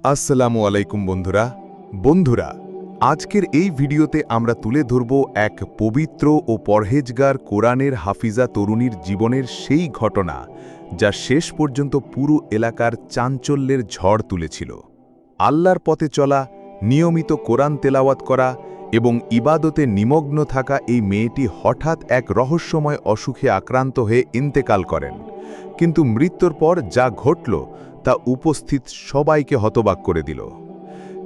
আসসালামু আলাইকুম বন্ধুরা। বন্ধুরা, আজকের এই ভিডিওতে আমরা তুলে ধরব এক পবিত্র ও পরহেজগার কোরআনের হাফিজা তরুণীর জীবনের সেই ঘটনা, যা শেষ পর্যন্ত পুরো এলাকার চাঞ্চল্যের ঝড় তুলেছিল। আল্লাহর পথে চলা, নিয়মিত কোরআন তেলাওয়াত করা এবং ইবাদতে নিমগ্ন থাকা এই মেয়েটি হঠাৎ এক রহস্যময় অসুখে আক্রান্ত হয়ে ইন্তেকাল করেন। কিন্তু মৃত্যুর পর যা ঘটল তা উপস্থিত সবাইকে হতবাক করে দিল।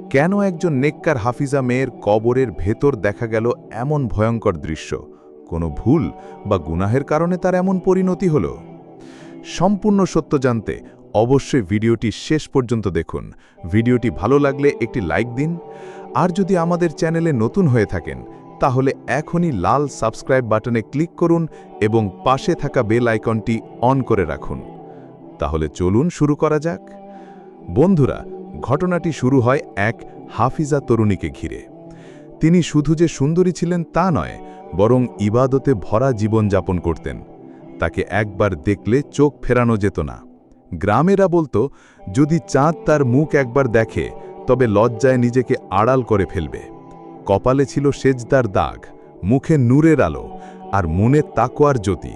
কেন একজন নেককার হাফিজা মেয়ের কবরের ভেতর দেখা গেল এমন ভয়ঙ্কর দৃশ্য? কোনো ভুল বা গুনাহের কারণে তার এমন পরিণতি হল? সম্পূর্ণ সত্য জানতে অবশ্যই ভিডিওটি শেষ পর্যন্ত দেখুন। ভিডিওটি ভালো লাগলে একটি লাইক দিন। আর যদি আমাদের চ্যানেলে নতুন হয়ে থাকেন, তাহলে এখনই লাল সাবস্ক্রাইব বাটনে ক্লিক করুন এবং পাশে থাকা বেল আইকনটি অন করে রাখুন। তাহলে চলুন শুরু করা যাক। বন্ধুরা, ঘটনাটি শুরু হয় এক হাফিজা তরুণীকে ঘিরে। তিনি শুধু যে সুন্দরী ছিলেন তা নয়, বরং ইবাদতে ভরা জীবন যাপন করতেন। তাকে একবার দেখলে চোখ ফেরানো যেত না। গ্রামেরা বলতো, যদি চাঁদ তার মুখ একবার দেখে, তবে লজ্জায় নিজেকে আড়াল করে ফেলবে। কপালে ছিল সেজদার দাগ, মুখে নূরের আলো, আর মনে তাকোয়ার জ্যোতি।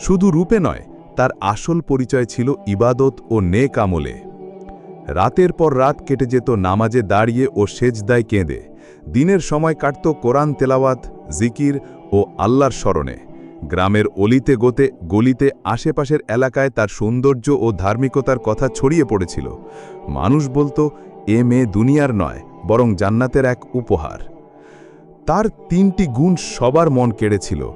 শুধু রূপে নয় তার আসল পরিচয় ছিল ইবাদত ও নেক আমলে। রাতের পর রাত কেটে যেত নামাজে দাঁড়িয়ে ও সেজদায় কেঁদে। দিনের সময় কাটত কোরআন তেলাওয়াত, জিকির ও আল্লাহর স্মরণে। গ্রামের অলিতে গোতে, গলিতে, আশেপাশের এলাকায় তার সৌন্দর্য ও ধার্মিকতার কথা ছড়িয়ে পড়েছিল। মানুষ বলতো, এ মেয়ে দুনিয়ার নয়, বরং জান্নাতের এক উপহার। তার তিনটি গুণ সবার মন কেড়েছিল।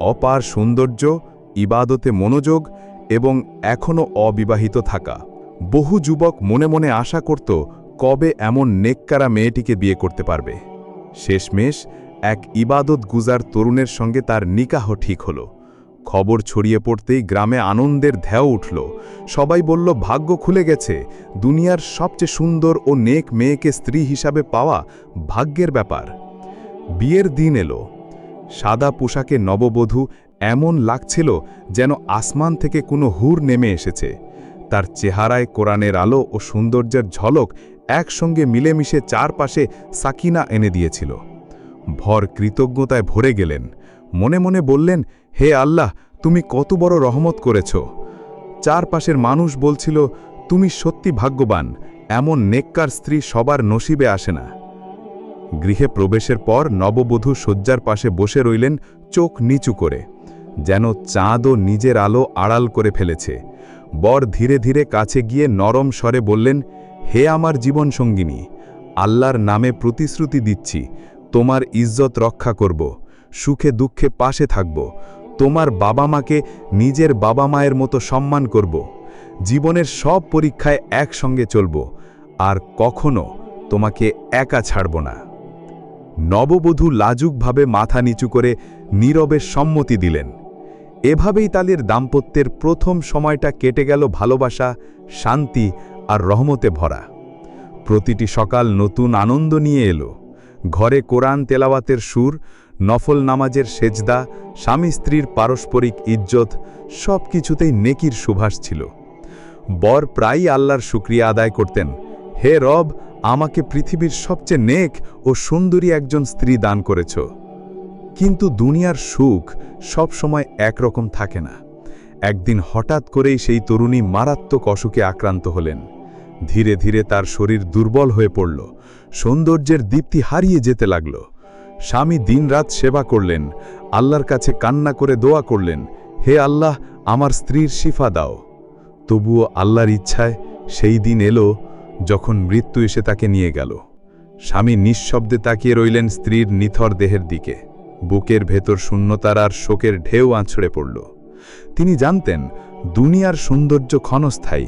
অপার সৌন্দর্য ইবাদতে মনোযোগ এবং এখনও অবিবাহিত থাকা। বহু যুবক মনে মনে আশা করত, কবে এমন নেককারা মেয়েটিকে বিয়ে করতে পারবে। শেষমেশ এক ইবাদত গুজার তরুণের সঙ্গে তার নিকাহ ঠিক হল। খবর ছড়িয়ে পড়তেই গ্রামে আনন্দের ধ্যাও উঠল। সবাই বলল, ভাগ্য খুলে গেছে। দুনিয়ার সবচেয়ে সুন্দর ও নেক মেয়েকে স্ত্রী হিসাবে পাওয়া ভাগ্যের ব্যাপার। বিয়ের দিন এলো। সাদা পোশাকে নববধূ এমন লাগছিল যেন আসমান থেকে কোনো হুর নেমে এসেছে। তার চেহারায় কোরআনের আলো ও সৌন্দর্যের ঝলক একসঙ্গে মিলেমিশে চারপাশে সাকিনা এনে দিয়েছিল। ভর কৃতজ্ঞতায় ভরে গেলেন। মনে মনে বললেন, হে আল্লাহ, তুমি কত বড় রহমত করেছ। চারপাশের মানুষ বলছিল, তুমি সত্যি ভাগ্যবান, এমন নেককার স্ত্রী সবার নসিবে আসে না। গৃহে প্রবেশের পর নববধূ শয্যার পাশে বসে রইলেন, চোখ নিচু করে। যেন চাঁদও নিজের আলো আড়াল করে ফেলেছে। বর ধীরে ধীরে কাছে গিয়ে নরম স্বরে বললেন, হে আমার জীবন সঙ্গিনী, আল্লাহর নামে প্রতিশ্রুতি দিচ্ছি, তোমার ইজ্জত রক্ষা করব, সুখে দুঃখে পাশে থাকব, তোমার বাবা মাকে নিজের বাবা মায়ের মতো সম্মান করব, জীবনের সব পরীক্ষায় একসঙ্গে চলব, আর কখনো তোমাকে একা ছাড়ব না। নববধূ লাজুকভাবে মাথা নিচু করে নীরবে সম্মতি দিলেন। এভাবেই তাদের দাম্পত্যের প্রথম সময়টা কেটে গেল ভালোবাসা, শান্তি আর রহমতে ভরা। প্রতিটি সকাল নতুন আনন্দ নিয়ে এলো। ঘরে কোরআন তেলাওয়াতের সুর, নফল নামাজের সেজদা, স্বামী স্ত্রীর পারস্পরিক ইজ্জত সব কিছুতেই নেকির সুভাষ ছিল। বর প্রায়ই আল্লাহর শুক্রিয়া আদায় করতেন। হে রব, আমাকে পৃথিবীর সবচেয়ে নেক ও সুন্দরী একজন স্ত্রী দান করেছ। কিন্তু দুনিয়ার সুখ সব সময় একরকম থাকে না। একদিন হঠাৎ করেই সেই তরুণী মারাত্মক অসুখে আক্রান্ত হলেন। ধীরে ধীরে তার শরীর দুর্বল হয়ে পড়ল, সৌন্দর্যের দীপ্তি হারিয়ে যেতে লাগল। স্বামী দিনরাত সেবা করলেন, আল্লাহর কাছে কান্না করে দোয়া করলেন, হে আল্লাহ, আমার স্ত্রীর শিফা দাও। তবুও আল্লাহর ইচ্ছায় সেই দিন এলো যখন মৃত্যু এসে তাকে নিয়ে গেল। স্বামী নিঃশব্দে তাকিয়ে রইলেন স্ত্রীর নিথর দেহের দিকে। বুকের ভেতর শূন্যতার আর শোকের ঢেউ আছড়ে পড়ল। তিনি জানতেন, দুনিয়ার সৌন্দর্য ক্ষণস্থায়ী,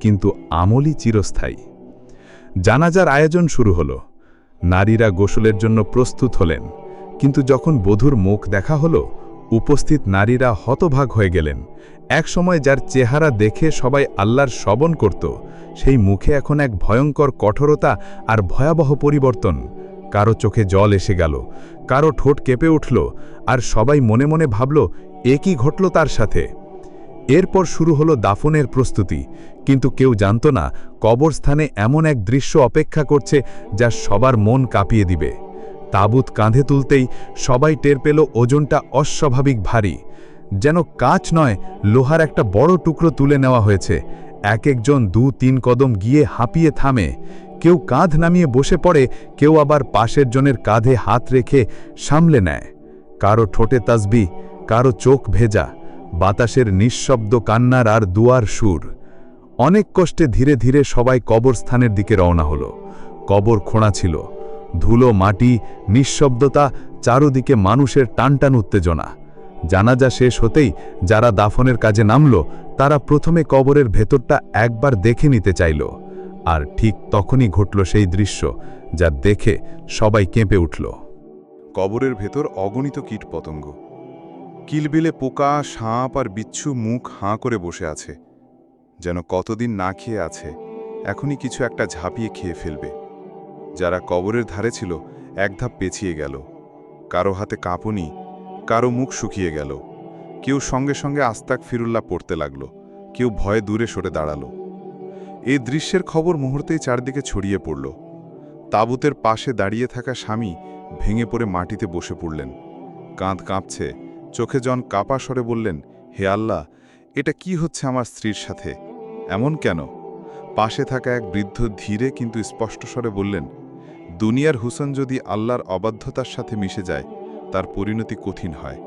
কিন্তু আমলই চিরস্থায়ী। জানাজার আয়োজন শুরু হলো। নারীরা গোসলের জন্য প্রস্তুত হলেন, কিন্তু যখন বধুর মুখ দেখা হলো, উপস্থিত নারীরা হতভাগ হয়ে গেলেন। একসময় যার চেহারা দেখে সবাই আল্লাহর শবন করত, সেই মুখে এখন এক ভয়ঙ্কর কঠোরতা আর ভয়াবহ পরিবর্তন। কারও চোখে জল এসে গেল, কারও ঠোঁট কেঁপে উঠল, আর সবাই মনে মনে ভাবল, এ কি ঘটল তার সাথে? এরপর শুরু হলো দাফনের প্রস্তুতি, কিন্তু কেউ জানত না কবরস্থানে এমন এক দৃশ্য অপেক্ষা করছে যা সবার মন কাঁপিয়ে দিবে। তাবুত কাঁধে তুলতেই সবাই টের পেল ওজনটা অস্বাভাবিক ভারী, যেন কাচ নয়, লোহার একটা বড় টুকরো তুলে নেওয়া হয়েছে, এক একজন দু তিন কদম গিয়ে হাঁপিয়ে থামে। কেউ কাঁধ নামিয়ে বসে পড়ে, কেউ আবার পাশের জনের কাঁধে হাত রেখে সামলে নেয়। কারও ঠোঁটে তাসবি, কারও চোখ ভেজা, বাতাসের নিঃশব্দ কান্নার আর দুয়ার সুর। অনেক কষ্টে ধীরে ধীরে সবাই কবরস্থানের দিকে রওনা হলো। কবর খোঁড়া ছিল। ধুলো, মাটি, নিঃশব্দতা, চারদিকে মানুষের টানটান উত্তেজনা। জানাজা শেষ হতেই যারা দাফনের কাজে নামল, তারা প্রথমে কবরের ভেতরটা একবার দেখে নিতে চাইল। আর ঠিক তখনই ঘটল সেই দৃশ্য, যা দেখে সবাই কেঁপে উঠল। কবরের ভেতর অগণিত কীট পতঙ্গ কিলবিলে পোকা, সাপ আর বিচ্ছু মুখ হাঁ করে বসে আছে। যেন কতদিন না খেয়ে আছে, এখনই কিছু একটা ঝাঁপিয়ে খেয়ে ফেলবে। যারা কবরের ধারে ছিল, এক ধাপ পেছিয়ে গেল। কারও হাতে কাঁপুনি, কারও মুখ শুকিয়ে গেল। কেউ সঙ্গে সঙ্গে আস্তাক ফিরুল্লা পড়তে লাগল। কেউ ভয়ে দূরে সরে দাঁড়াল। এই দৃশ্যের খবর মুহূর্তেই চারদিকে ছড়িয়ে পড়ল। তাঁবুতের পাশে দাঁড়িয়ে থাকা স্বামী ভেঙে পড়ে মাটিতে বসে পড়লেন। কাঁধ কাঁপছে, চোখে জন কাপা স্বরে বললেন, হে আল্লাহ, এটা কি হচ্ছে আমার স্ত্রীর সাথে? এমন কেন? পাশে থাকা এক বৃদ্ধ ধীরে কিন্তু স্পষ্ট স্বরে বললেন, দুনিয়ার হুসন যদি আল্লাহর অবাধ্যতার সাথে মিশে যায়, তার পরিণতি কঠিন হয়।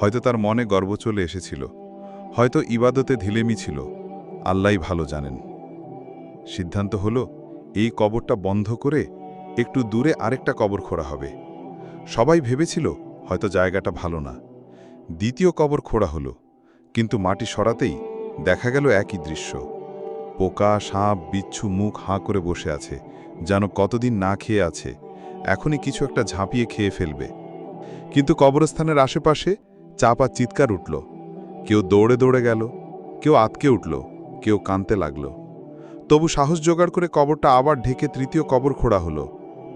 হয়তো তার মনে গর্ব চলে এসেছিল। হয়তো ইবাদতে ঢিলেমি ছিল। আল্লাহই ভালো জানেন। সিদ্ধান্ত হলো, এই কবরটা বন্ধ করে একটু দূরে আরেকটা কবর খোঁড়া হবে। সবাই ভেবেছিল হয়তো জায়গাটা ভালো না। দ্বিতীয় কবর খোঁড়া হলো, কিন্তু মাটি সরাতেই দেখা গেল একই দৃশ্য। পোকা, সাপ, বিচ্ছু মুখ হাঁ করে বসে আছে, যেন কতদিন না খেয়ে আছে, এখনই কিছু একটা ঝাঁপিয়ে খেয়ে ফেলবে। কিন্তু কবরস্থানের আশেপাশে চাপা চিৎকার উঠল। কেউ দৌড়ে দৌড়ে গেল, কেউ আতকে উঠল, কেউ কানতে লাগল। তবু সাহস জোগাড় করে কবরটা আবার ঢেকে তৃতীয় কবর খোঁড়া হলো।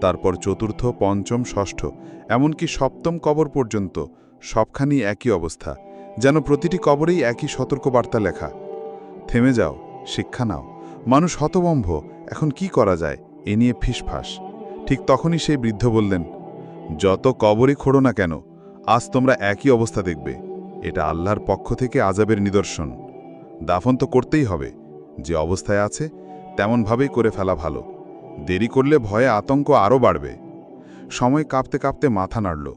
তারপর চতুর্থ, পঞ্চম, ষষ্ঠ, এমনকি সপ্তম কবর পর্যন্ত সবখানি একই অবস্থা, যেন প্রতিটি কবরেই একই সতর্কবার্তা লেখা। থেমে যাও, শিক্ষা নাও। মানুষ হতবম্ভ এখন কি করা যায়? এ নিয়ে ফিসফাস। ঠিক তখনই সেই বৃদ্ধ বললেন, যত কবরই খোড়ো না কেন, আজ তোমরা একই অবস্থা দেখবে। এটা আল্লাহর পক্ষ থেকে আজাবের নিদর্শন। দাফন তো করতেই হবে। যে অবস্থায় আছে, তেমনভাবেই করে ফেলা ভালো। দেরি করলে ভয়ে আতঙ্ক আরও বাড়বে। সময় কাঁপতে কাঁপতে মাথা নাড়ল।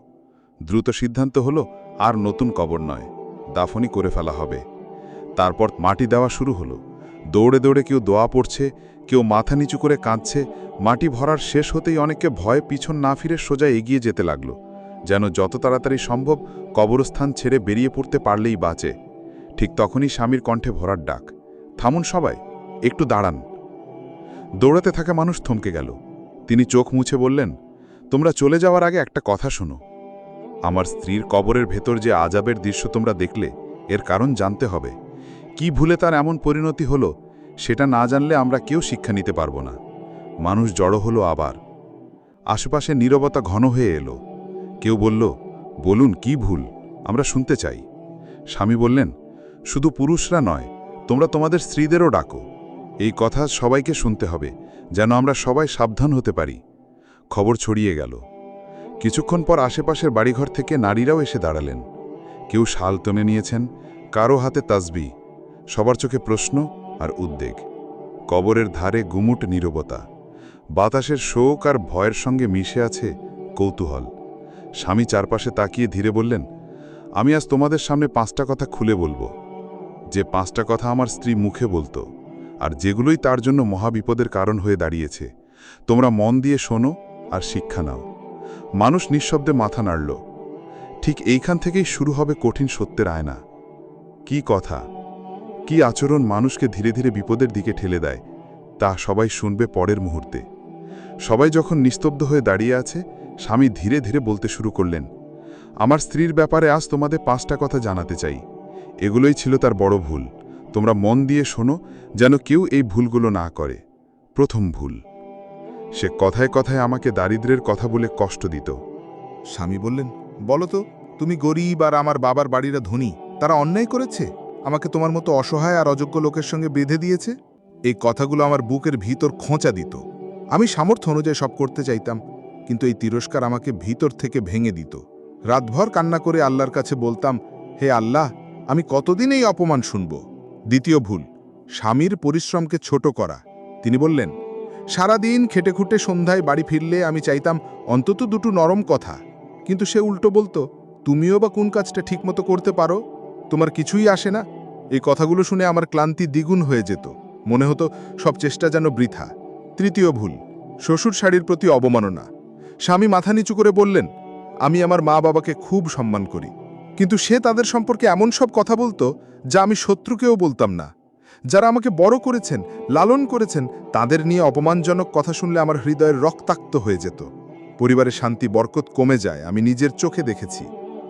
দ্রুত সিদ্ধান্ত হলো, আর নতুন কবর নয়, দাফনই করে ফেলা হবে। তারপর মাটি দেওয়া শুরু হলো। দৌড়ে দৌড়ে কেউ দোয়া পড়ছে, কেউ মাথা নিচু করে কাঁদছে, মাটি ভরার শেষ হতেই অনেককে ভয়ে পিছন না ফিরে সোজা এগিয়ে যেতে লাগল, যেন যত তাড়াতাড়ি সম্ভব কবরস্থান ছেড়ে বেরিয়ে পড়তে পারলেই বাঁচে। ঠিক তখনই স্বামীর কণ্ঠে ভরার ডাক। থামুন সবাই, একটু দাঁড়ান। দৌড়াতে থাকা মানুষ থমকে গেল। তিনি চোখ মুছে বললেন, তোমরা চলে যাওয়ার আগে একটা কথা শোনো। আমার স্ত্রীর কবরের ভেতর যে আজাবের দৃশ্য তোমরা দেখলে, এর কারণ জানতে হবে। কি ভুলে তার এমন পরিণতি হলো, সেটা না জানলে আমরা কেউ শিক্ষা নিতে পারব না মানুষ জড়ো হলো আবার। আশেপাশে নীরবতা ঘন হয়ে এলো। কেউ বলল, বলুন, কি ভুল? আমরা শুনতে চাই। স্বামী বললেন, শুধু পুরুষরা নয় তোমরা তোমাদের স্ত্রীদেরও ডাকো। এই কথা সবাইকে শুনতে হবে, যেন আমরা সবাই সাবধান হতে পারি। খবর ছড়িয়ে গেল। কিছুক্ষণ পর আশেপাশের বাড়িঘর থেকে নারীরাও এসে দাঁড়ালেন। কেউ শাল টেনে নিয়েছেন, কারও হাতে তাসবি, সবার চোখে প্রশ্ন আর উদ্বেগ। কবরের ধারে গুমুট নীরবতা। বাতাসের শোক আর ভয়ের সঙ্গে মিশে আছে কৌতূহল। স্বামী চারপাশে তাকিয়ে ধীরে বললেন, আমি আজ তোমাদের সামনে পাঁচটা কথা খুলে বলব। যে পাঁচটা কথা আমার স্ত্রী মুখে বলতো, আর যেগুলোই তার জন্য মহাবিপদের কারণ হয়ে দাঁড়িয়েছে, তোমরা মন দিয়ে শোনো আর শিক্ষা নাও। মানুষ নিঃশব্দে মাথা নাড়ল। ঠিক এইখান থেকেই শুরু হবে কঠিন সত্যের আয়না। কি কথা? কি আচরণ মানুষকে ধীরে ধীরে বিপদের দিকে ঠেলে দেয়, তা সবাই শুনবে পরের মুহূর্তে। সবাই যখন নিস্তব্ধ হয়ে দাঁড়িয়ে আছে, স্বামী ধীরে ধীরে বলতে শুরু করলেন, আমার স্ত্রীর ব্যাপারে আজ তোমাদের পাঁচটা কথা জানাতে চাই। এগুলোই ছিল তার বড় ভুল। তোমরা মন দিয়ে শোনো যেন কেউ এই ভুলগুলো না করে। প্রথম ভুল। সে কথায় কথায় আমাকে দারিদ্রের কথা বলে কষ্ট দিত। স্বামী বললেন, বলো তো, তুমি গরিব আর আমার বাবার বাড়িরা ধনী, তারা অন্যায় করেছে? আমাকে তোমার মতো অসহায় আর অযোগ্য লোকের সঙ্গে বেঁধে দিয়েছে? এই কথাগুলো আমার বুকের ভিতর খোঁচা দিত। আমি সামর্থ্য অনুযায়ী সব করতে চাইতাম, কিন্তু এই তিরস্কার আমাকে ভিতর থেকে ভেঙে দিত। রাতভর কান্না করে আল্লাহর কাছে বলতাম, হে আল্লাহ আমি কতদিন এই অপমান শুনব? দ্বিতীয় ভুল, স্বামীর পরিশ্রমকে ছোট করা। তিনি বললেন, সারাদিন খেটে খুঁটে সন্ধ্যায় বাড়ি ফিরলে আমি চাইতাম অন্তত দুটো নরম কথা। কিন্তু সে উল্টো বলতো, তুমিও বা কোন কাজটা ঠিকমতো করতে পারো? তোমার কিছুই আসে না এই কথাগুলো শুনে আমার ক্লান্তি দ্বিগুণ হয়ে যেত। মনে হতো সব চেষ্টা যেন বৃথা। তৃতীয় ভুল, শ্বশুর শাড়ির প্রতি অবমাননা। স্বামী মাথা নিচু করে বললেন, আমি আমার মা বাবাকে খুব সম্মান করি। কিন্তু সে তাদের সম্পর্কে এমন সব কথা বলতো যা আমি শত্রুকেও বলতাম না। যারা আমাকে বড় করেছেন, লালন করেছেন, তাদের নিয়ে অপমানজনক কথা শুনলে আমার হৃদয়ের রক্তাক্ত হয়ে যেত। পরিবারের শান্তি, বরকত কমে যায়, আমি নিজের চোখে দেখেছি।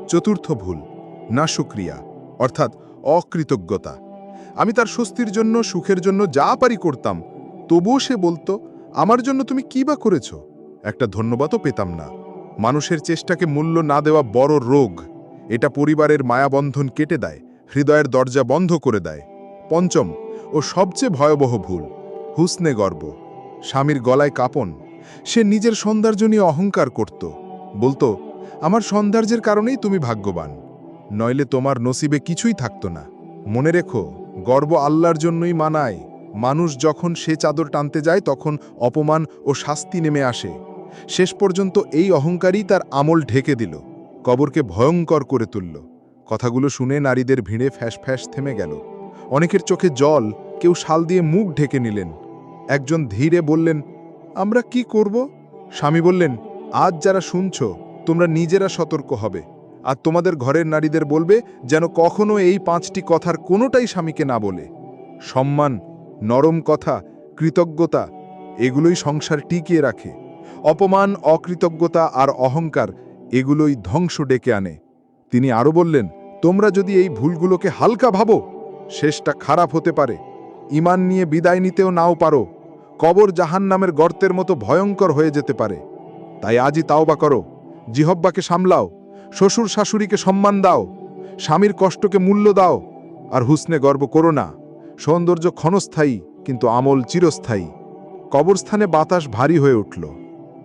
চতুর্থ ভুল, না সুক্রিয়া, অর্থাৎ অকৃতজ্ঞতা। আমি তার স্বস্তির জন্য, সুখের জন্য যা পারি করতাম, তবুও সে বলতো, আমার জন্য তুমি কি বা করেছ? একটা ধন্যবাদও পেতাম না। মানুষের চেষ্টাকে মূল্য না দেওয়া বড় রোগ। এটা পরিবারের মায়াবন্ধন কেটে দেয়, হৃদয়ের দরজা বন্ধ করে দেয়। পঞ্চম, ও সবচেয়ে ভয়াবহ ভুল, হুসনে গর্ব। স্বামীর গলায় কাপন, সে নিজের সৌন্দর্য নিয়ে অহংকার করত। বলতো, আমার সৌন্দর্যের কারণেই তুমি ভাগ্যবান, নইলে তোমার নসিবে কিছুই থাকতো না। মনে রেখো, গর্ব আল্লাহর জন্যই মানায়। মানুষ যখন সে চাদর টানতে যায়, তখন অপমান ও শাস্তি নেমে আসে। শেষ পর্যন্ত এই অহংকারই তার আমল ঢেকে দিল। কবরকে ভয়ঙ্কর করে তুলল। কথাগুলো শুনে নারীদের ভিড়ে ফ্যাস ফ্যাস থেমে গেল। অনেকের চোখে জল, কেউ শাল দিয়ে মুখ ঢেকে নিলেন। একজন ধীরে বললেন, আমরা কি করব? স্বামী বললেন, আজ যারা শুনছ, তোমরা নিজেরা সতর্ক হবে। আর তোমাদের ঘরের নারীদের বলবে যেন কখনো এই পাঁচটি কথার কোনোটাই স্বামীকে না বলে। সম্মান, নরম কথা, কৃতজ্ঞতা, এগুলোই সংসার টিকিয়ে রাখে। অপমান, অকৃতজ্ঞতা আর অহংকার এগুলোই ধ্বংস ডেকে আনে। তিনি আরও বললেন, তোমরা যদি এই ভুলগুলোকে হালকা ভাবো, শেষটা খারাপ হতে পারে। ইমান নিয়ে বিদায় নিতেও নাও পারো। কবর জাহান নামের গর্তের মতো ভয়ঙ্কর হয়ে যেতে পারে। তাই আজই তাওবা করো। জিহব্বাকে সামলাও। শ্বশুর শাশুড়িকে সম্মান দাও। স্বামীর কষ্টকে মূল্য দাও। আর হুসনে গর্ব করো না। সৌন্দর্য ক্ষণস্থায়ী, কিন্তু আমল চিরস্থায়ী। কবরস্থানে বাতাস ভারী হয়ে উঠল।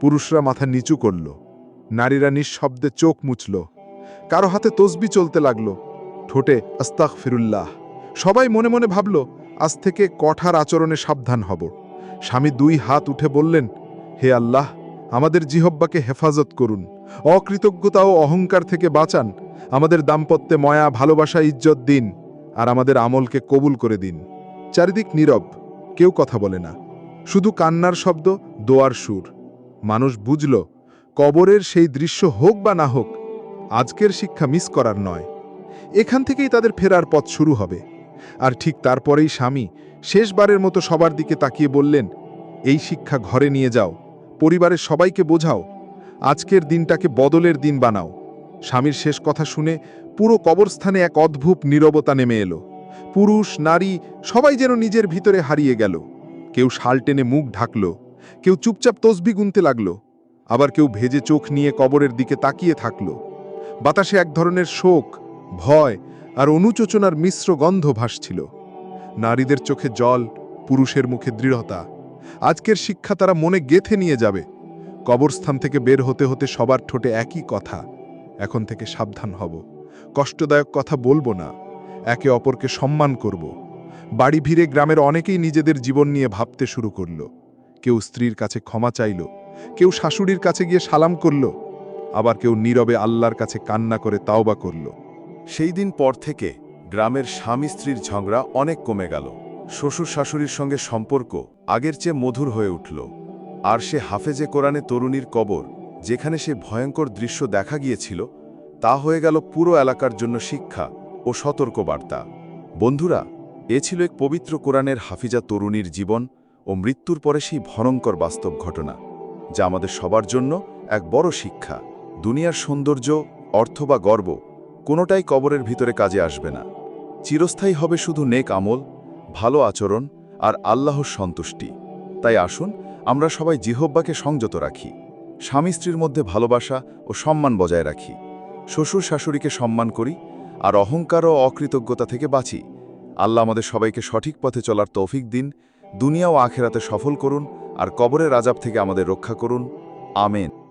পুরুষরা মাথা নিচু করল। নারীরা নিঃশব্দে চোখ মুছল। কারও হাতে তসবি চলতে লাগল। ঠোঁটে আস্তাক ফিরুল্লাহ সবাই মনে মনে ভাবল, আজ থেকে কঠার আচরণে সাবধান হব। স্বামী দুই হাত উঠে বললেন, হে আল্লাহ, আমাদের জিহব্বাকে হেফাজত করুন। অকৃতজ্ঞতা ও অহংকার থেকে বাঁচান। আমাদের দাম্পত্যে ময়া, ভালোবাসা, ইজ্জত দিন। আর আমাদের আমলকে কবুল করে দিন। চারিদিক নীরব, কেউ কথা বলে না। শুধু কান্নার শব্দ, দোয়ার সুর। মানুষ বুঝল কবরের সেই দৃশ্য হোক বা না হোক, আজকের শিক্ষা মিস করার নয়। এখান থেকেই তাদের ফেরার পথ শুরু হবে। আর ঠিক তারপরেই স্বামী শেষবারের মতো সবার দিকে তাকিয়ে বললেন, এই শিক্ষা ঘরে নিয়ে যাও, পরিবারের সবাইকে বোঝাও, আজকের দিনটাকে বদলের দিন বানাও। স্বামীর শেষ কথা শুনে পুরো কবরস্থানে এক অদ্ভুত নীরবতা নেমে এলো। পুরুষ, নারী, সবাই যেন নিজের ভিতরে হারিয়ে গেল। কেউ শাল টেনে মুখ ঢাকল, কেউ চুপচাপ তসবি গুনতে লাগল। আবার কেউ ভেজে চোখ নিয়ে কবরের দিকে তাকিয়ে থাকল। বাতাসে এক ধরনের শোক, ভয় আর অনুচোচনার মিশ্র গন্ধ ভাসছিল। নারীদের চোখে জল, পুরুষের মুখে দৃঢ়তা। আজকের শিক্ষা তারা মনে গেথে নিয়ে যাবে। কবরস্থান থেকে বের হতে হতে সবার ঠোঁটে একই কথা, এখন থেকে সাবধান হব। কষ্টদায়ক কথা বলব না, একে অপরকে সম্মান করব। বাড়ি ভিড়ে গ্রামের অনেকেই নিজেদের জীবন নিয়ে ভাবতে শুরু করল। কেউ স্ত্রীর কাছে ক্ষমা চাইল কেউ শাশুড়ির কাছে গিয়ে সালাম করল, আবার কেউ নীরবে আল্লাহর কাছে কান্না করে তাওবা করল। সেই দিন পর থেকে গ্রামের স্বামী স্ত্রীর ঝগড়া অনেক কমে গেল। শ্বশুর শাশুড়ির সঙ্গে সম্পর্ক আগের চেয়ে মধুর হয়ে উঠল। আর সে হাফেজে কোরআনে তরুণীর কবর, যেখানে সে ভয়ঙ্কর দৃশ্য দেখা গিয়েছিল, তা হয়ে গেল পুরো এলাকার জন্য শিক্ষা ও সতর্কবার্তা। বন্ধুরা, এ ছিল এক পবিত্র কোরআনের হাফিজা তরুণীর জীবন ও মৃত্যুর পরে সেই ভয়ঙ্কর বাস্তব ঘটনা। যা আমাদের সবার জন্য এক বড় শিক্ষা। দুনিয়ার সৌন্দর্য, অর্থ বা গর্ব কোনোটাই কবরের ভিতরে কাজে আসবে না। চিরস্থায়ী হবে শুধু নেক আমল, ভালো আচরণ আর আল্লাহর সন্তুষ্টি। তাই আসুন, আমরা সবাই জিহব্বাকে সংযত রাখি, স্বামী স্ত্রীর মধ্যে ভালোবাসা ও সম্মান বজায় রাখি, শ্বশুর শাশুড়িকে সম্মান করি আর অহংকার ও অকৃতজ্ঞতা থেকে বাঁচি। আল্লাহ আমাদের সবাইকে সঠিক পথে চলার তৌফিক দিন, দুনিয়া ও আখেরাতে সফল করুন আর কবরের আজাব থেকে আমাদের রক্ষা করুন। আমেন।